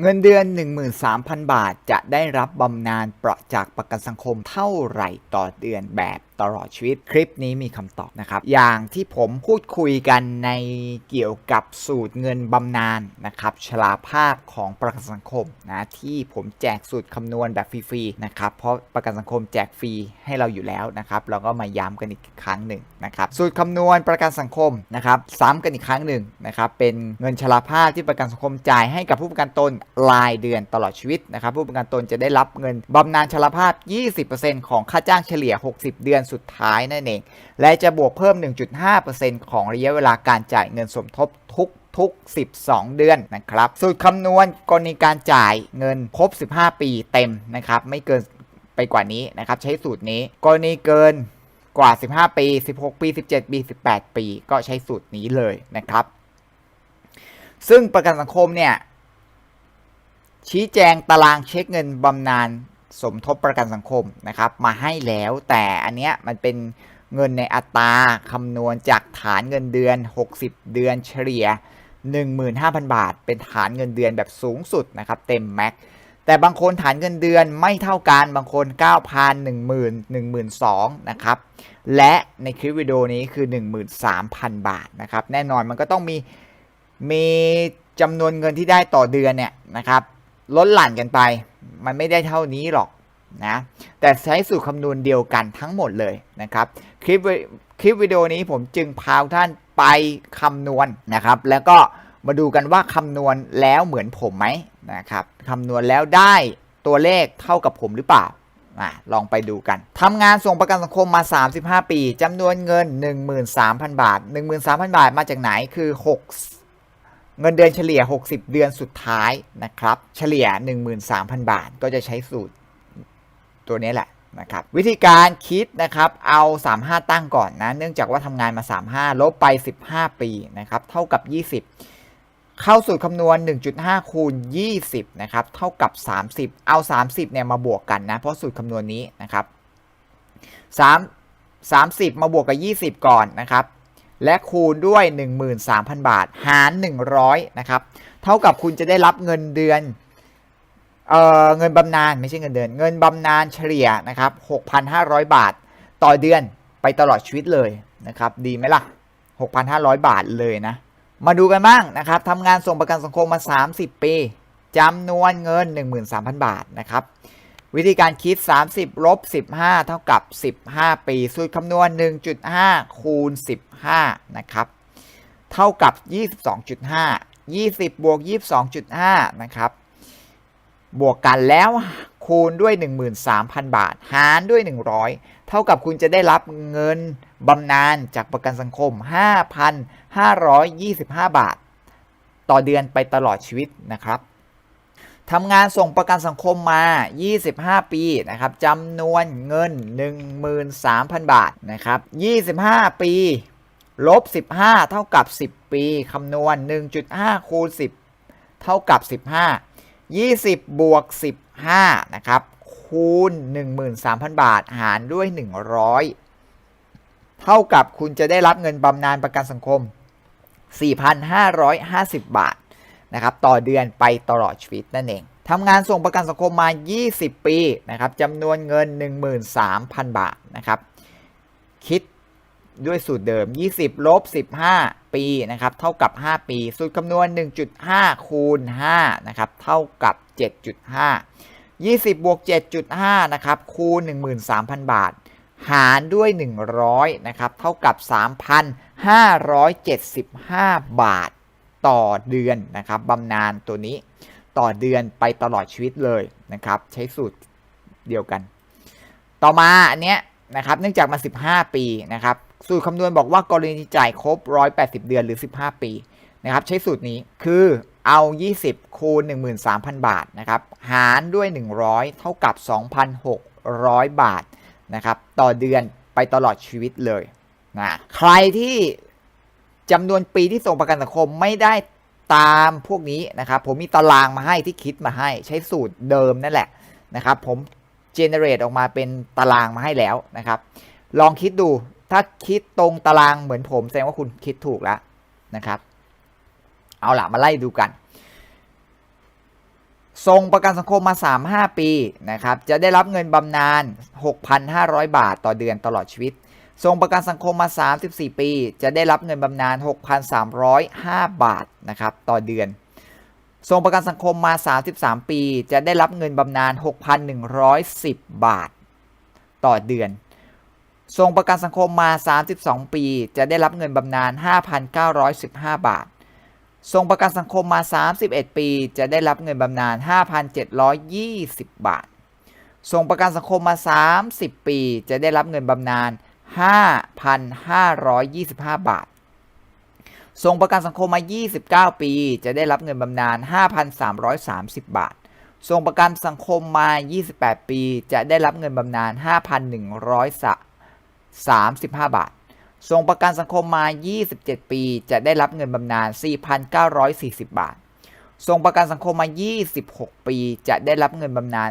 เงินเดือน 13,000 บาท จะได้รับบำนาญเปราะจากประกันสังคมเท่าไหร่ต่อเดือนแบบตลอดชีวิต คลิปนี้มีคำตอบนะครับ อย่างที่ผมพูดคุยกันในเกี่ยวกับสูตรเงินบำนาญนะครับชราภาพของประกันสังคมนะที่ผมแจกสูตรคำนวณแบบฟรีๆนะครับเพราะประกันสังคมแจกฟรีให้เราอยู่แล้วนะครับเราก็มาย้ำกันอีกครั้งหนึ่งนะครับสูตรคำนวณประกันสังคมนะครับซ้ำกันอีกครั้งหนึ่งนะครับเป็นเงินชราภาพที่ประกันสังคมจ่ายให้กับผู้ประกันตนรายเดือนตลอดชีวิตนะครับผู้ประกันตนจะได้รับเงินบำนาญชราภาพ 20%ของค่าจ้างเฉลี่ย 60 เดือนสุดท้ายนั่นเอง และจะบวกเพิ่ม 1.5%ของระยะเวลาการจ่ายเงินสมทบทุกทุก 12 เดือนนะครับ สูตรคำนวณกรณีการจ่ายเงินครบ 15 ปีเต็มนะครับ ไม่เกินไปกว่านี้นะครับ ใช้สูตรนี้ กรณีเกินกว่า 15 ปี 16 ปี 17 ปี 18 ปี ก็ใช้สูตรนี้เลยนะครับ ซึ่งประกันสังคมเนี่ย ชี้แจงตารางเช็คเงินบำนาญ สมทบประกันสังคมนะครับ มาให้แล้ว แต่อันเนี้ยมันเป็นเงินในอัตราคำนวณจากฐานเงินเดือน 60 เดือนเฉลี่ย 15,000 บาท เป็นฐานเงินเดือนแบบสูงสุดนะครับ เต็มแม็กแต่บางคนฐานเงินเดือนไม่เท่ากันบางคน 9,000 10,000 12,000นะครับ และในคลิปวิดีโอนี้คือ 13,000 บาทนะครับ แน่นอนมันก็ต้องมีมีจำนวนเงินที่ได้ต่อเดือนเนี่ยนะครับ ลดหลั่นกันไป มันไม่ได้เท่านี้หรอกนะแต่ใช้สูตรคำนวณเดียวกันทั้งหมดเลยนะครับคลิปวิคลิปวิดีโอนี้ผมจึงพาท่านไปคำนวณนะครับ แล้วก็มาดูกันว่าคำนวณแล้วเหมือนผมไหมนะครับคำนวณแล้วได้ตัวเลขเท่ากับผมหรือเปล่าอะลองไปดูกัน ทำงานส่งประกันสังคมมา 35 ปีจำนวนเงิน 13,000 บาท 13,000 บาทมาจากไหนคือ 6 เงินเดือนเฉลี่ย 60 เดือนสุดท้ายนะครับ เฉลี่ย 13,000 บาท ก็จะใช้สูตรตัวนี้แหละนะครับ วิธีการคิดนะครับ เอา 35 ตั้งก่อนนะ เนื่องจากว่าทำงานมา 35 ลบไป 15 ปีนะครับ เท่ากับ 20 เข้าสูตรคำนวณ 1.5 คูณ 20 นะครับ เท่ากับ 30 เอา 30 เนี่ยมาบวกกันนะ เพราะสูตรคำนวณนี้นะครับ3 30 มาบวกกับ 20 ก่อนนะครับ และคูณด้วย 13,000 บาท หาร 100 นะครับ เท่ากับคุณจะได้รับเงินเดือนเอ่อเงินบำนาญไม่ใช่เงินเดือน เงินบำนาญเฉลี่ยนะครับ 6,500 บาทต่อเดือนไปตลอดชีวิตเลยนะครับ ดีไหมล่ะ 6,500 บาทเลยนะ มาดูกันบ้างนะครับทำงานส่งประกันสังคมมา 30 ปีจำนวนเงิน 13,000 บาทนะครับ วิธีการคิด 30ลบ15 เท่ากับ 15 ปี สูตรคำนวณ 1.5 คูณ 15 นะครับ เท่ากับ 22.5 20 บวก 22.5 นะครับ บวกกันแล้วคูณด้วย 13,000 บาท หารด้วย 100 เท่ากับคุณจะได้รับเงินบำนาญจากประกันสังคม 5,525 บาท ต่อเดือนไปตลอดชีวิตนะครับ ทำงานส่งประกันสังคมมา 25 ปีนะครับจำนวนเงิน 13,000 บาทนะครับ 25 ปี ลบ 15 เท่ากับ 10 ปี คำนวณ 1.5 คูณ 10 เท่ากับ 15 20 บวก 15 นะครับ คูณ 13,000 บาท หารด้วย 100 เท่ากับคุณจะได้รับเงินบำนาญประกันสังคม 4,550 บาท นะครับต่อเดือนไปตลอดชีวิตนั่นเองทำงานส่งประกันสังคมมา 20 ปีนะครับจำนวนเงิน 13,000 บาทนะครับคิดด้วยสูตรเดิม 20 ลบ 15 ปีนะครับเท่ากับ 5 ปี สูตรคำนวณ 1.5 คูณ5นะครับเท่ากับ 7.5 20 บวก 7.5 นะครับ คูณ 13,000 บาท หารด้วย 100 นะครับ เท่ากับ 3,575 บาท ต่อเดือนนะครับบำนาญตัวนี้ต่อเดือนไปตลอดชีวิตเลยนะครับ ใช้สูตรเดียวกัน ต่อมาอันเนี้ยนะครับ เนื่องจากมา15 ปีนะครับ สูตรคำนวณบอกว่ากรณีจ่ายครบ 180 เดือนหรือ 15 ปีนะครับ ใช้สูตรนี้คือเอา 20 คูณ 13,000 บาทนะครับ หารด้วย 100 เท่ากับ 2,600 บาทนะครับ ต่อเดือนไปตลอดชีวิตเลยนะใครที่ จำนวนปีที่ส่งประกันสังคมไม่ได้ตามพวกนี้นะครับ ผมมีตารางมาให้ที่คิดมาให้ใช้สูตรเดิมนั่นแหละนะครับ ผมเจเนเรตออกมาเป็นตารางมาให้แล้วนะครับ ลองคิดดูถ้าคิดตรงตารางเหมือนผมแสดงว่าคุณคิดถูกแล้วนะครับ เอาล่ะมาไล่ดูกันทรงประกันสังคมมา 3-5 ปีนะครับ จะได้รับเงินบำนาญ 6,500 บาทต่อเดือนตลอดชีวิต ทรงประกันสังคมมา 34 ปี จะได้รับเงินบำนาญ 6,305 บาทนะครับต่อเดือน ทรงประกันสังคมมา 33 ปี จะได้รับเงินบำนาญ 6,110 บาท ต่อเดือน ทรงประกันสังคมมา 32 ปี จะได้รับเงินบำนาญ 5,915 บาท ทรงประกันสังคมมา 31 ปี จะได้รับเงินบำนาญ 5,720 บาท ทรงประกันสังคมมา 30 ปี จะได้รับเงินบำนาญ 5,525 บาททรงประกันสังคมมา 29 ปี จะได้รับเงินบำนาญ 5,330 บาททรงประกันสังคมมา 28 ปี จะได้รับเงินบำนาญ 5,135 บาททรงประกันสังคมมา 27 ปี จะได้รับเงินบำนาญ 4,940 บาททรงประกันสังคมมา 26 ปี จะได้รับเงินบำนาญ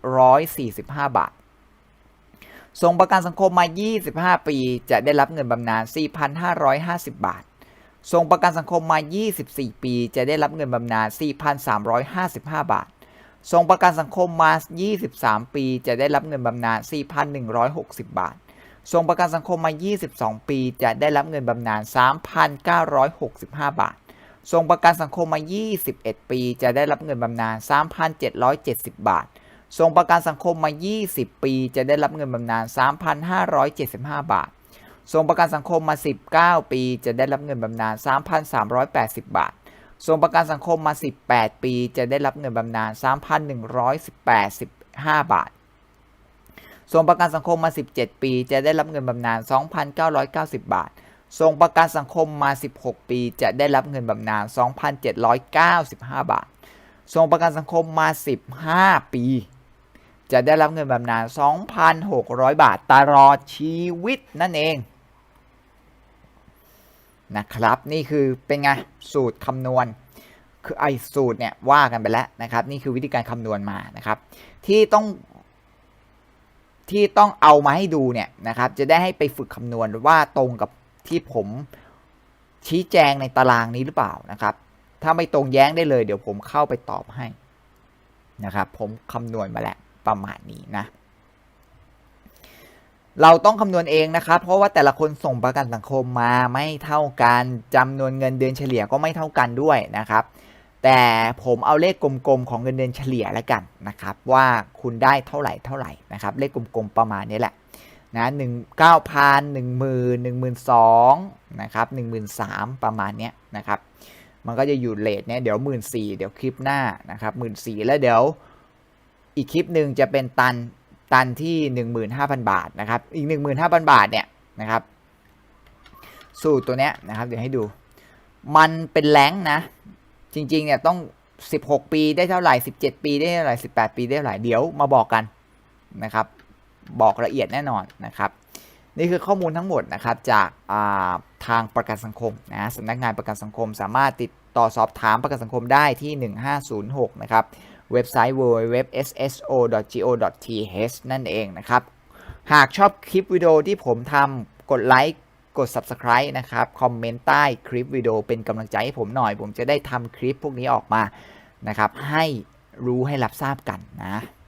4,745 บาท ทรงประกันสังคมมา 25 ปี จะได้รับเงินบำนาญ 4,550 บาท ทรงประกันสังคมมา 24 ปี จะได้รับเงินบำนาญ 4,355 บาท ทรงประกันสังคมมา 23 ปี จะได้รับเงินบำนาญ 4,160 บาท ทรงประกันสังคมมา 22 ปี จะได้รับเงินบำนาญ 3,965 บาท ทรงประกันสังคมมา 21 ปี จะได้รับเงินบำนาญ 3,770 บาท ทรงประกันสังคมมา 20 ปี จะได้รับเงินบำนาญ 3,575 บาท ทรงประกันสังคมมา 19 ปี จะได้รับเงินบำนาญ 3,380 บาท ทรงประกันสังคมมา 18 ปี จะได้รับเงินบำนาญ 3,185 บาท ทรงประกันสังคมมา 17 ปี จะได้รับเงินบำนาญ 2,990 บาท ทรงประกันสังคมมา 16 ปี จะได้รับเงินบำนาญ 2,795 บาท ทรงประกันสังคมมา 15 ปี จะได้รับเงินบำนาญ 2,600 บาทตลอดชีวิตนั่นเองนะครับ นี่คือเป็นไงสูตรคำนวณ คือไอ้สูตรเนี่ยว่ากันไปแล้วนะครับ นี่คือวิธีการคำนวณมานะครับ ที่ต้องที่ต้องเอามาให้ดูเนี่ยนะครับ จะได้ให้ไปฝึกคำนวณว่าตรงกับที่ผมชี้แจงในตารางนี้หรือเปล่านะครับ ถ้าไม่ตรงแย้งได้เลย เดี๋ยวผมเข้าไปตอบให้นะครับ ผมคำนวณมาแล้ว ประมาณนี้นะ เราต้องคำนวณเองนะครับ เพราะว่าแต่ละคนส่งประกันสังคมมาไม่เท่ากันจำนวนเงินเดือนเฉลี่ยก็ไม่เท่ากันด้วยนะครับ แต่ผมเอาเลขกลมๆของเงินเดือนเฉลี่ยแล้วกันนะครับ ว่าคุณได้เท่าไหร่เท่าไหร่นะครับ เลขกลมๆประมาณนี้แหละนะหนึ่งเก้าพันหนึ่งหมื่นหนึ่งหมื่นสองนะครับหนึ่งหมื่นสามประมาณเนี้ยนะครับ มันก็จะอยู่เลทเนี้ยเดี๋ยวหมื่นสี่เดี๋ยวคลิปหน้านะครับหมื่นสี่แล้วเดี๋ยว อีกคลิปหนึ่งจะเป็นตันตันที่หนึ่งหมื่นห้าพันบาทนะครับ อีกหนึ่งหมื่นห้าพันบาทเนี่ยนะครับสูตรตัวเนี้ยนะครับเดี๋ยวให้ดู มันเป็นแรงนะ จริงๆเนี่ยต้อง 16 ปีได้เท่าไหร่ 17 ปีได้เท่าไหร่ 18 ปีได้เท่าไหร่เดี๋ยวมาบอกกันนะครับ บอกละเอียดแน่นอนนะครับ นี่คือข้อมูลทั้งหมดนะครับจากาทางประกันสังคมนะสำนักงานประกันสังคม สามารถติดต่อสอบถามประกันสังคมได้ที่ 1506 นะครับ เว็บไซต์ www.sso.go.th นั่นเองนะครับ หากชอบคลิปวิดีโอที่ผมทำกดไลค์กด subscribe นะครับ คอมเมนต์ใต้คลิปวิดีโอเป็นกำลังใจให้ผมหน่อย ผมจะได้ทำคลิปพวกนี้ออกมานะครับ ให้รู้ให้รับทราบกันนะ